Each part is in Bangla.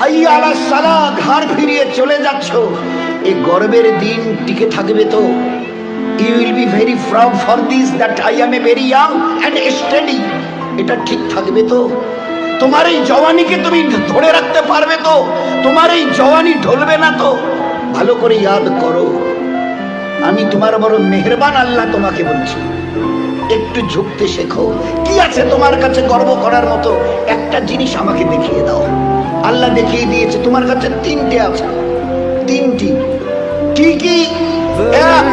হাইয়া আলা সালা ঘাড় ফিরিয়ে চলে যাচ্ছ। এই গর্বের দিন টিকে থাকবে তো। You will be very proud for this that I am a very young and study এটা ঠিক থাকবে তো। তোমার এই জওয়ানিকে তুমি ধরে রাখতে পারবে তো। তোমার এই জওয়ানি ঢলবে না তো। ভালো করে ইয়াদ করো। আমি তোমার বড় মেহেরবান আল্লাহ তোমাকে বলছি। একটু ঝুঁকতে শেখো। কি আছে তোমার কাছে গর্ব করার মতো? একটা জিনিস আমাকে দেখিয়ে দাও। আল্লাহ দেখিয়ে দিয়েছে, তোমার কাছে তিনটে আছে। তিনটি। কি কি? এক,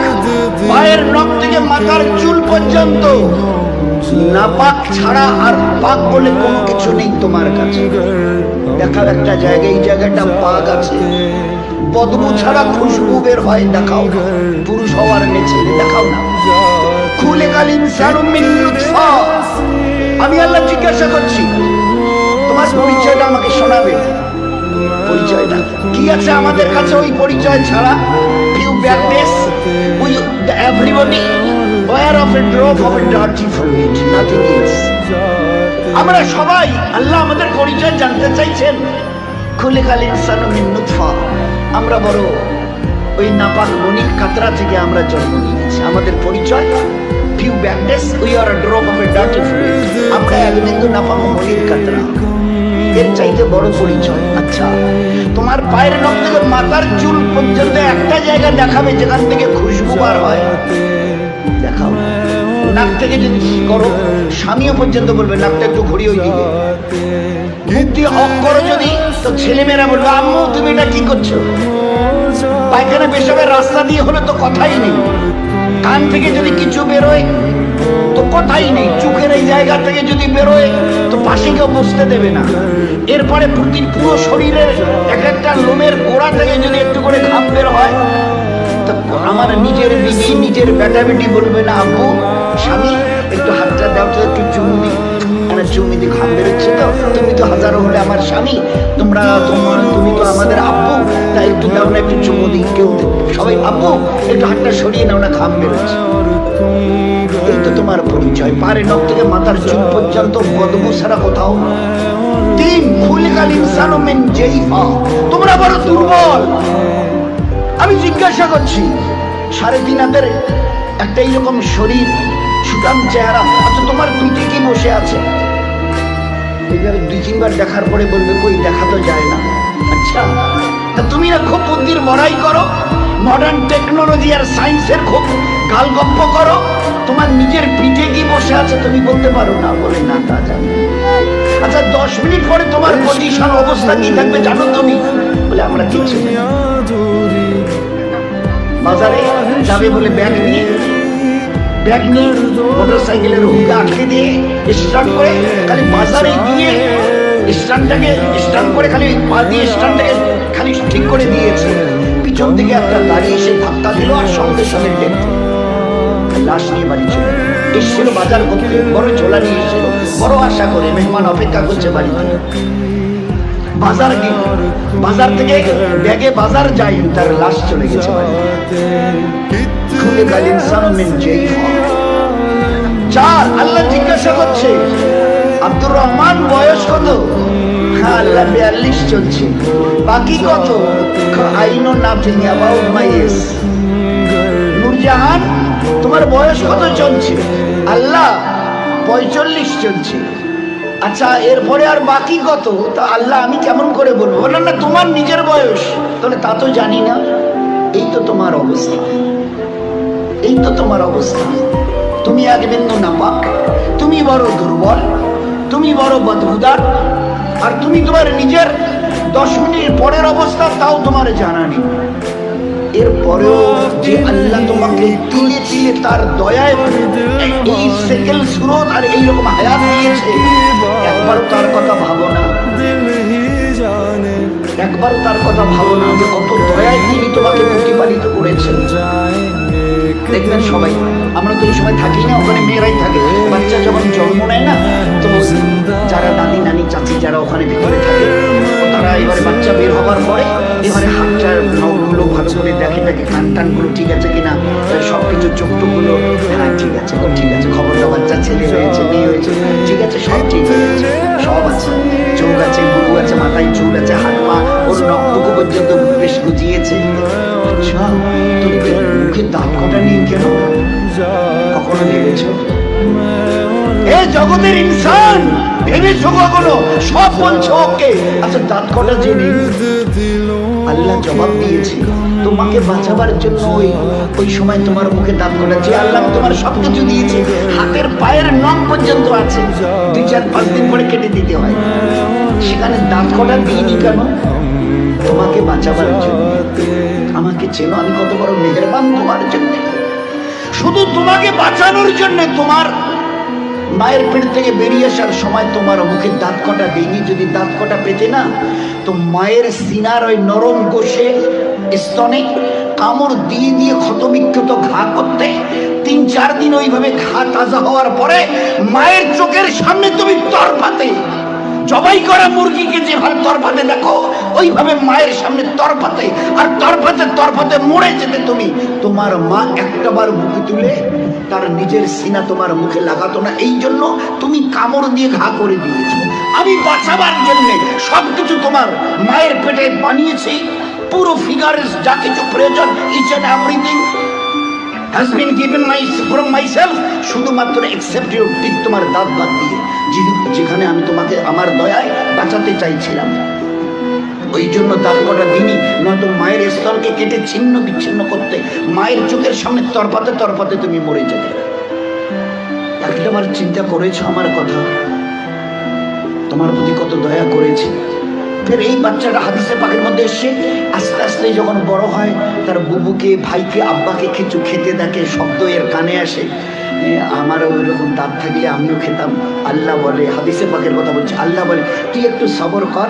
পায়ের নখ থেকে মাথার চুল পর্যন্ত। নাপাক ছাড়া আর পাক বলে কোনো কিছু নেই তোমার কাছে। দেখাও একটা জায়গায়, এই জায়গাটা পাক আছে। বদবু ছাড়া খুশবু বের হয়, দেখাও পুরুষ হওয়ার নেছে দেখাও না। খুলে কাল ইনসানু মিন লুৎফা। আমি আল্লাহ জিজ্ঞাসা করছি তোমার পরিচয়টা আমাকে শোনাবে। পরিচয়টা কি আছে আমাদের কাছে ওই পরিচয় ছাড়া? Few backness we everybody war of a drop of a dirty fluid nothing else আমরা সবাই আল্লাহ আমাদের পরিচয় জানতে চাইছেন। খুলে কাল ইনসানু আমরা বড় ওই নাপাক মনিক কাতরা থেকে আমরা জন্ম নিয়েছি আমাদের পরিচয়। Few backness we are drop of a dirty fluid আমরা এক বিন্দু নাপাক মনিক কাতরা। এর চাইতে বড় পরিচয় আচ্ছা তোমার পায়ের নখ থেকে মাথার চুল পর্যন্ত একটা জায়গা দেখাবে যেখান থেকে খুশবু বার হয়। দেখাও। নাক থেকে যদি করো, স্বামীও পর্যন্ত বলবে, নাকটা একটু ঘুরিয়ে ওই দিকে। দিয়ে অফ করো যদি, তো ছেলেমেয়েরা বলবে, আম্মু, তুমি এটা কি করছ? পায়খানা পেশাবের রাস্তা দিয়ে হলে তো কথাই নেই। কান থেকে যদি কিছু বেরোয়, তো কথাই নেই। চোখের এই জায়গা থেকে যদি বেরোয়, তো পাশে কেউ বসতে দেবে না। এরপরে প্রতি পুরো শরীরে এক একটা লোমের গোড়া থেকে যদি একটু করে ঘাম বের হয়, তো আমার নিজের বিবি নিজের বেটা বেটি বলবে না, আব্বু, স্বামী, একটু হাতটা দাও একটু চুমু দি চুমু দি ঘাম বেরোচ্ছে তো? তুমি তো হাজারো হলে আমার স্বামী। তোমরা তোমার তুমি তো আমাদের আব্বু। তাই একটু দাও না একটু চুমু কেউ সবাই, আব্বু, একটু হাতটা সরিয়ে নাও না ঘাম বেরোচ্ছে। এই তো তোমার পরিচয়। পারে নখ থেকে মাথার পর্যন্ত কোথাও তিন তোমরা বড় দুর্বল। আমি জিজ্ঞাসা করছি, সাড়ে তিন হাতের একটা এইরকম শরীর সুটাম চেহারা আচ্ছা তোমার পিঠে কি বসে আছে? এইভাবে দুই তিনবার দেখার পরে বলবে, কই, দেখা তো যায় না। আচ্ছা তা তুমি না খুব বুদ্ধির বড়াই করো মডার্ন টেকনোলজি আর সায়েন্সের খুব গালগপ্প করো, তোমার নিজের পিঠে কি বসে আছে তুমি বলতে পারো না, বলে না, তা জানি আচ্ছা দশ মিনিট পরে তোমার পজিশন অবস্থা কি থাকবে জানো তুমি? বলে আমরা কিচ্ছু বাজারে যাবে বলে ব্যাগ নিয়ে। ব্যাগ নিয়ে মোটর সাইকেলের হুকে আটকে দিয়ে স্টার্ট করে খালি বাজারে গিয়ে স্ট্যান্ডটাকে স্ট্যান্ড করে খালি পা দিয়ে স্ট্যান্ডটাকে খালি ঠিক করে দিয়েছে। পিছন থেকে একটা গাড়ি এসে ধাক্কা দিল আর সঙ্গে সঙ্গে ডেট লাশ নিয়ে বাড়ি চলে এসেছিল বাজার করতে। বড় ঝোলা নিয়ে এসেছিল। বড় আশা করে মেহমান অপেক্ষা করছে বাড়িতে। বাজার গিয়ে বাজার থেকে ব্যাগে বাজার যাই, তার লাশ চলে গেছে বাড়িতে। চার, আল্লাহ জিজ্ঞাসা করছে, আব্দুর রহমান, বয়স কত? হ্যাঁ আল্লাহ বিয়াল্লিশ চলছে। বাকি কত? I know nothing about my age Noorjahan, তোমার বয়স কত চলছে? আল্লাহ পঁয়চল্লিশ চলছে। আচ্ছা এরপরে আর বাকি কত? তা আল্লাহ আমি কেমন করে বলব? বললাম, না, তোমার নিজের বয়স। তাহলে তা তো জানি না। এই তো তোমার অবস্থা। এই তো তোমার অবস্থা। তুমি এক বিন্দু নাপাক, তুমি বড় দুর্বল, তুমি বড় বদবুদার আর তুমি তোমার নিজের দশ মিনিট পরের অবস্থা তাও তোমার জানা নেই। এরপরেও যে আল্লাহ তোমাকে তিলে তিলে তার দয়ায় এই সেকেন্ড সুরত আর এইরকম হায়াত দিয়েছে একবারও তার কথা ভাবো না। একবারও তার কথা ভাবো না যে কত দয়ায় তিনি তোমাকে প্রতিপালিত করেছেন। দেখবেন সবাই। আমরা তো সময় থাকি না, ওখানে মেয়েরাই থাকে। বাচ্চা যখন জন্ম নেয় না, তো যারা দাদি, নানি, চাচি যারা ওখানে ভিতরে থাকে, তারা এবারে বাচ্চা বের হবার পরে এবারে ভালো করে দেখে দেখে কান টানগুলো ঠিক আছে কিনা সব কিছু চোখ টোকগুলো হ্যাঁ ঠিক আছে ঠিক আছে। খবর খবরটা বাচ্চা ছেলে হয়েছে, মেয়ে হয়েছে, ঠিক আছে, সব ঠিক হয়েছে সব আছে। চোখ আছে গুরু আছে, মাথায় চুল পর্যন্ত বেশ গুজিয়েছে। আচ্ছা মুখে দাঁত কটা নিয়ে কেন? কখনো ভেবেছো? এ জগতের ইনসান, ভেবেছো কখনো? সব বলছো ওকে। আচ্ছা দাঁত কটা জেনে আল্লাহ জবাব দিয়েছে। তোমাকে বাঁচাবার জন্য ওই ওই সময় তোমার মুখে দাঁত যে আল্লাহ তোমার সব কিছু দিয়েছে। হাতের পায়ের নখ পর্যন্ত আছে। দুই চার পাঁচ দিন পরে কেটে দিতে হয়। সেখানে দাঁত কটা দিইনি কেন? তোমাকে বাঁচাবার জন্য। আমাকে চেনো, আমি কত বড় মেহেরবান তোমার জন্য। শুধু তোমাকে বাঁচানোর জন্য তোমার মায়ের পেট থেকে বেরিয়ে আসার সময় তোমার মুখে দাঁত কটা দেয়নি যদি দাঁত কটা পেতে না, তো মায়ের সিনার ওই নরম কোষে, স্তনে কামড় দিয়ে দিয়ে ক্ষতবিক্ষত ঘা করতে তিন চার দিন ওইভাবে ঘা তাজা হওয়ার পরে মায়ের চোখের সামনে তুমি তরফাতে জবাই করা মুরগিকে যেভাবে তরফাতে দেখো, ওইভাবে মায়ের সামনে তরফাতে আর তরফাতে তরফাতে মরে যেতে তুমি। তোমার মা একটাবার মুখে তুলে, তার নিজের সিনা তোমার মুখে লাগাতো না। এই জন্য তুমি কামড় দিয়ে ঘা করে দিয়েছ। আমি বাঁচাবার জন্য সবকিছু তোমার মায়ের পেটে বানিয়েছি। পুরো ফিগারের যা কিছু প্রয়োজন each and everything has been given my, from myself, শুধুমাত্র এক্সেপ্ট ইউর টিক তোমার দাঁত বাদ দিয়ে, যেখানে আমি তোমাকে আমার দয়ায় বাঁচাতে চাইছিলাম। ওই জন্য দাঁত কটা দিনই নয়তো মায়ের স্তরকে কেটে ছিন্ন বিচ্ছিন্ন করতে, মায়ের চোখের সামনে তরপাতে তরপাতে তুমি মরে যেতে একটাবার চিন্তা করেছ আমার কথা? তোমার প্রতি কত দয়া করেছে। ফের এই বাচ্চাটা হাদিসে পাখির মধ্যে এসছে, আস্তে আস্তে যখন বড় হয়, তার বুবুকে, ভাইকে, আব্বাকে কিছু খেতে দেখে, শব্দ এর কানে আসে আমারও ওইরকম দাঁত থাকলে আমিও খেতাম। আল্লাহ বলে, হাদিসে পাখির কথা বলছে, আল্লাহ বলে, তুই একটু সবর কর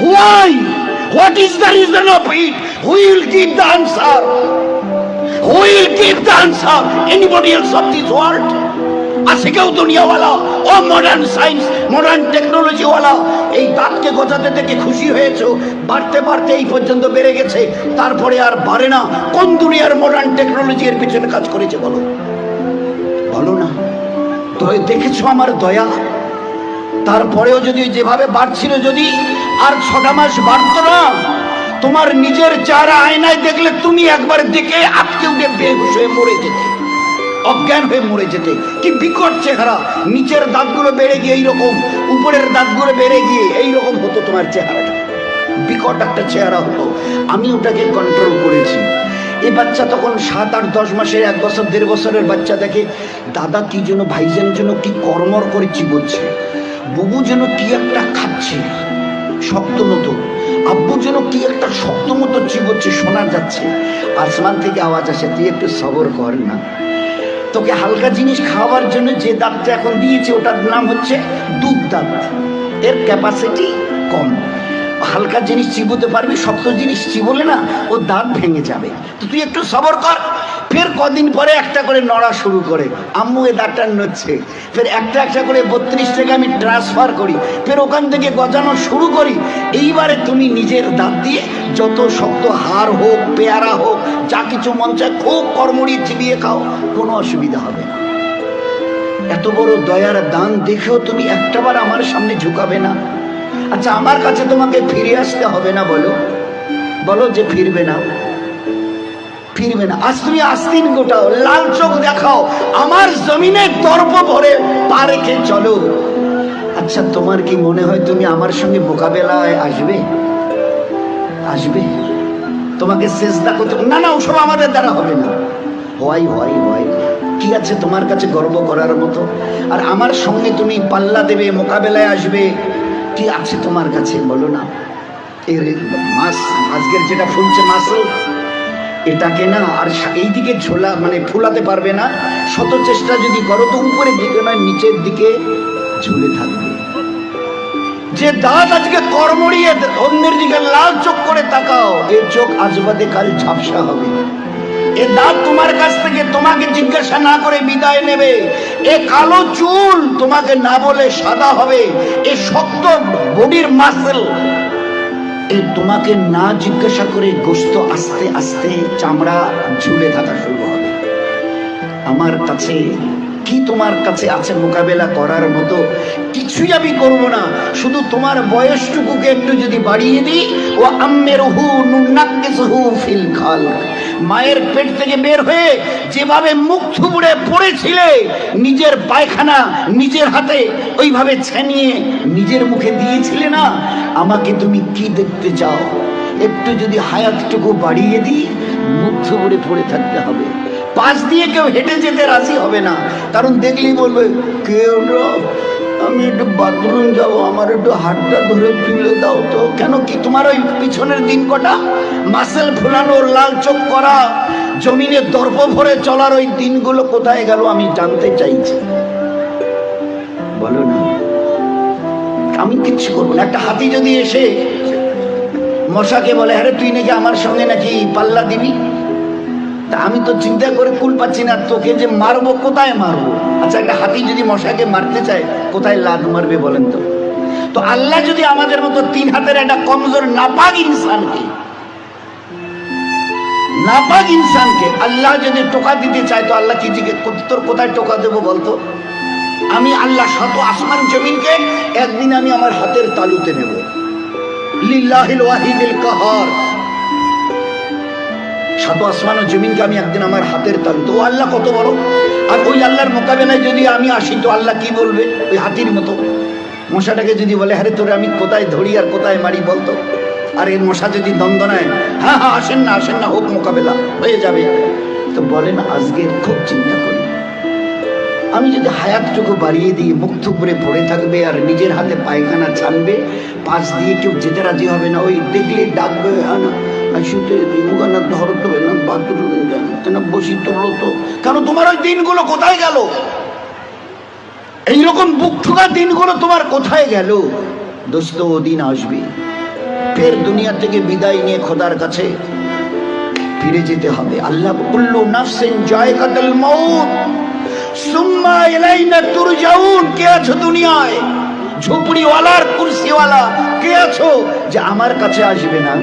Why? What is the reason of it? Who will give the answer? Who will give the answer? Anybody else of this world? আছে কেউ দুনিয়াওয়ালা ও মডার্ন সায়েন্স মডার্ন টেকনোলজিওয়ালা এই দাঁতকে গজাতে থেকে খুশি হয়েছো বাড়তে বাড়তে এই পর্যন্ত বেড়ে গেছে তারপরে আর বাড়ে না কোন দুনিয়ার মডার্ন টেকনোলজি এর পিছনে কাজ করেছে বলো বলো না দেখেছ আমার দয়া তারপরেও যদি যেভাবে বাড়ছিল যদি আর ছটা মাস বাড়তো না, তোমার নিজের চেহারা আয়নায় দেখলে তুমি একবার দেখে আটকে উঠে বেহুশ হয়ে মরে যেতে, অজ্ঞান হয়ে মরে যেতে। কি বিকট চেহারা। নিচের দাঁতগুলো বেড়ে গিয়ে এইরকম, উপরের দাঁতগুলো বেড়ে গিয়ে এইরকম হতো তোমার চেহারাটা। বিকট একটা চেহারা হতো আমি ওটাকে কন্ট্রোল করেছি। এ বাচ্চা তখন সাত আট দশ মাসের, এক বছর, দেড় বছরের বাচ্চা দেখে, দাদা, কি যেন ভাইজান যেন কি কর্মর করে চিবোচ্ছে বুবু যেন কি একটা খাচ্ছে শক্ত মতো আব্বু যেন কি একটা শক্ত মতো চিবোচ্ছে, শোনা যাচ্ছে। আসমান থেকে আওয়াজ আসে, তুই একটু সবর কর না। তোকে হালকা জিনিস খাওয়ার জন্য যে দাঁতটা এখন দিয়েছে, ওটার নাম হচ্ছে দুধ দাঁত। এর ক্যাপাসিটি কম। হালকা জিনিস চিবোতে পারবি, শক্ত জিনিস চিবোলে না, ও দাঁত ভেঙে যাবে। তো তুই একটু সবর কর। ফের কদিন পরে একটা করে নড়া শুরু করে। আম্মু এ দাঁতটা নড়ছে। ফের একটা একটা করে বত্রিশ থেকে আমি ট্রান্সফার করি। ফের ওখান থেকে গজানো শুরু করি। এইবারে তুমি নিজের দাঁত দিয়ে যত শক্ত হার হোক, পেয়ারা হোক, যা কিছু মন চায়, খুব কর্মড়ি চিবিয়ে খাও, কোনো অসুবিধা হবে না। এত বড় দয়ার দান দেখেও তুমি একটাবার আমার সামনে ঝুঁকাবে না। আচ্ছা আমার কাছে তোমাকে ফিরে আসতে হবে না বলো? বলো যে ফিরবে না। ফিরবে না। আজ তুমি আস্তিন গোটাও, লাল চোখ দেখাও, আমার জমিনে দর্প ভরে পা রেখে চলো। আচ্ছা তোমার কি মনে হয় তুমি আমার সঙ্গে মোকাবেলায় আসবে? আসবে? তোমাকে চেষ্টা করতে না না, ওসব আমাদের দ্বারা হবে না। হয় হয় হয়। কি আছে তোমার কাছে গর্ব করার মতো? আর আমার সঙ্গে তুমি পাল্লা দেবে, মোকাবেলায় আসবে। কি আছে তোমার কাছে? বলো না। এর মাস আজকের যেটা ফুলছে মাসল এটাকে না আর সা- এইদিকে ঝোলা মানে ফুলাতে পারবে না। শত চেষ্টা যদি করো তো উপরের দিকে নয় নিচের দিকে ঝুলে থাকবে। যে দাঁত আজকে কর্মড়িয়ে অন্যের দিকে লাল চোখ করে তাকাও, এ চোখ আজ বাদে কাল ঝাপসা হবে। এ দাঁত তোমার কাছ থেকে তোমাকে জিজ্ঞাসা না করে বিদায় নেবে। এ কালো চুল তোমাকে না বলে সাদা হবে। এ শক্ত বডির মাসেল এ তোমাকে না জিজ্ঞাসা করে গোস্ত আস্তে আস্তে চামড়া ঝুলে থাকা শুরু হবে। আমার কাছে কি তোমার কাছে আছে মোকাবেলা করার মতো কিছুই আমি করব না। শুধু তোমার বয়সটুকুকে একটু যদি বাড়িয়ে দিই ও আম্মের হু নুনাক্কিসহু ফিল খাল মায়ের পেট থেকে বের হয়ে যেভাবে মুখ থুবড়ে পড়েছিলে, নিজের পায়খানা নিজের হাতে ওইভাবে ছেনিয়ে নিজের মুখে দিয়েছিলে না? আমাকে তুমি কি দেখতে চাও? একটু যদি হায়াতটুকু বাড়িয়ে দিই, মুখ থুবড়ে পড়ে থাকতে হবে। পাশ দিয়ে কেউ হেঁটে যেতে রাজি হবে না। কারণ দেখলেই বলবে, কেউ আমি একটু বাথরুম যাব, আমার একটু হাতটা ধরে তুলে দাও তো। কেন কি তোমার ওই পিছনের দিন কটা? মাসেল ফুলানোর লাল চোখ করা, জমিনে দর্প ভরে চলার ওই দিনগুলো কোথায় গেল আমি জানতে চাইছি। বলো না। আমি কিচ্ছু করব না। একটা হাতি যদি এসে মশাকে বলে, আরে তুই নাকি আমার সঙ্গে নাকি পাল্লা দিবি? তা আমি তো চিন্তা করে কুল পাচ্ছি না, তোকে যে মারবো, কোথায় মারবো? আচ্ছা একটা হাতি যদি মশাকে মারতে চায়, কোথায় লাদ মারবে বলেন তো? তো আল্লাহ যদি আমাদের মতো তিন হাতের একটা কমজোর, নাপাক ইনসানকে নাপাক ইনসানকে আল্লাহ যদি টোকা দিতে চায়, তো আল্লাহ কি জিজ্ঞেস তোর কোথায় টোকা দেবো বলতো আমি আল্লাহ শত আসমান জমিনকে, একদিন আমি আমার হাতের তালুতে নেব। লিল্লাহিল ওয়াহিদিল কাহার। সাত আসমান ও জমিনকে আমি একদিন আমার হাতের তালু। তো আল্লাহ কত বড়? আর ওই আল্লাহর মোকাবেলায় যদি আমি আসি, তো আল্লাহ কি বলবে? ওই হাতির মতো। মশাটাকে যদি বলে হ্যাঁ তোরে আমি কোথায় ধরি আর কোথায় মারি বলতো? আর এই মশা যদি দ্বন্দ্বনায় হ্যাঁ হ্যাঁ আসেন না আসেন না, হোক মোকাবেলা, হয়ে যাবে। তো বলেন আজকে খুব চিন্তা করি। আমি যদি হায়াতটুকু বাড়িয়ে দিই মুক্ত করে পড়ে থাকবে আর নিজের হাতে পায়খানা ছানবে, পাশ দিয়ে কেউ যেতে রাজি হবে না, ওই দেখলে ডাকবে "হ্যাঁ না আসিতে মুখানা ধরো তো না বাথরুম না বসি তো? তোমার ওই দিনগুলো কোথায় গেল? এইরকম বুক দিনগুলো তোমার কোথায় গেল? দোস্ত আসবে। ফের দুনিয়া থেকে বিদায় নিয়ে খোদার কাছে ফিরে যেতে হবে। আল্লাহ কুল্লু নাফসিন জায়কাতুল মাউত, সুম্মা ইলাইনা কে আছো দুনিয়ায়? ঝুপড়িওয়ালার, কুরসিওয়ালা, কে আছো যে আমার কাছে আসবে না?